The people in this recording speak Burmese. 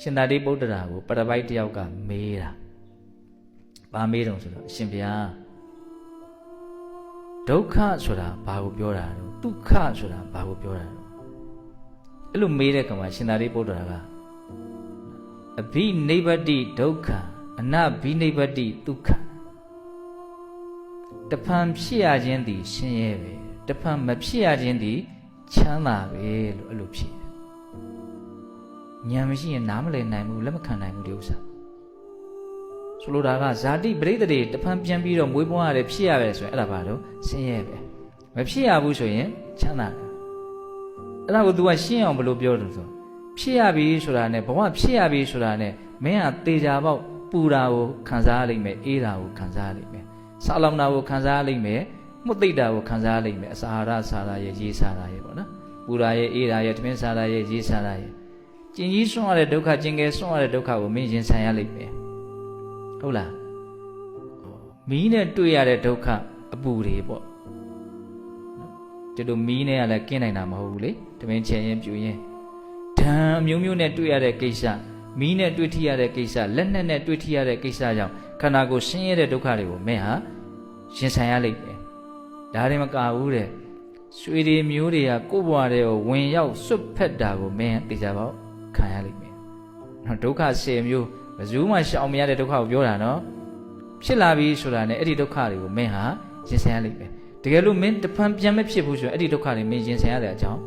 ရှင်သာရိပုတ္တရာကိုပရပိုက်တယောက်ကမေးတာဘာမေးတုံဆိုတော့အရှင်ဘုရားဒုက္ခဆိုတာဘာကိုပြောတာလဲဒုက္ခဆိုတာဘာကိုပြောတာလဲအဲ့လိုမေးတဲ့ကမှာရှင်သာရိပုတ္တရာကအဘိနိဗ္ဗတိဒုက္ခအနဘိနိဗ္ဗတိဒုက္ခတဖန်ဖြစ်ရခြင်းသည်ဆင်းရဲပဲတဖန်မဖြစ်ရခြင်းသည်ချမ်းသာပဲလို့အဲ့လိုဖြစ်တယ် ဉာဏ်မရှိရင်နားမလည်နိုင်ဘူးလက်မခံနိုင်ဘူးဒီဥစ္စာဆိုလိုတာကဇာတိပရိသေတွေတဖန်ပြန်ပြီးတော့မွေးပွားရတယ်ဖြစ်ရတယ်ဆိုရင်အဲ့ဒါဘာလို့ဆင်းရဲပဲမဖြစ်ရဘူးဆိုရင်ချမ်းသာတယ်အဲ့ဒါကို तू ကရှင်းအောင်ဘယ်လိုပြောတယ်ဆိုဖြစ်ရပြီဆိုတာနဲ့ဘဝဖြစ်ရပြီဆိုတာနဲ့မင်းကတေချာပေါက်ပူတာကိုခံစားရလိမ့်မယ်အေးတာကိုခံစားရလိမ့်မယ်ဆာလောင်တာကိုခံစားရလိမ့်မယ်မှုတ်သိတာကိုခံစားရလိမ့်မယ်အစာဟာရစာရာရဲ့ရေးစာရာရဲ့ပေါ့နော်ပူတာရဲ့အေးတာရဲ့တမင်းစာရာရဲ့ရေးစာရာရဲ့ ကျင်ကြီးဆွန့်ရတဲ့ဒုက္ခကျင်ငယ်ဆွန့်ရတဲ့ဒုက္ခကိုမင်းရင်ဆိုင်ရလိမ့်မယ်ဟုတ်လားမီးနဲ့တွေ့ရတဲ့ဒုက္ခအပူတွေပေါ့ဒီလိုမီးနဲ့ကလည်းကင်းနိုင်တာမဟုတ်ဘူးလေတမင်းချင်ရင်ပြူရင်ဓာန်အမျိုးမျိုးနဲ့တွေ့ရတဲ့ကိစ္စမီးနဲ့တွေ့ထိရတဲ့ကိစ္စလက်နက်နဲ့တွေ့ထိရတဲ့ကိစ္စကြောင့်ခန္ဓာကိုယ်ဆင်းရဲတဲ့ဒုက္ခတွေကိုမင်းဟာရင်ဆိုင်ရလိမ့်မယ်ဒါတွေမကဘူးတဲ့ရွှေတွေမျိုးတွေကကိုယ့်ဘဝတွေကိုဝင်ရောက်စွတ်ဖက်တာကိုမင်းသိကြပါဦး ခံရလိမ့်မယ်နော်ဒုက္ခ10မျိုးဘယ်သူမှရှောင်မရတဲ့ဒုက္ခကိုပြောတာနော်ဖြစ်လာပြီဆိုတာနဲ့အဲ့ဒီဒုက္ခတွေကိုမင်းဟာရင်ဆိုင်ရလိမ့်မယ်တကယ်လို့မင်းတဖန်ပြန်မဖြစ်ဘူးဆိုရင်အဲ့ဒီဒုက္ခတွေမင်းရင်ဆိုင်ရတဲ့အကြောင်း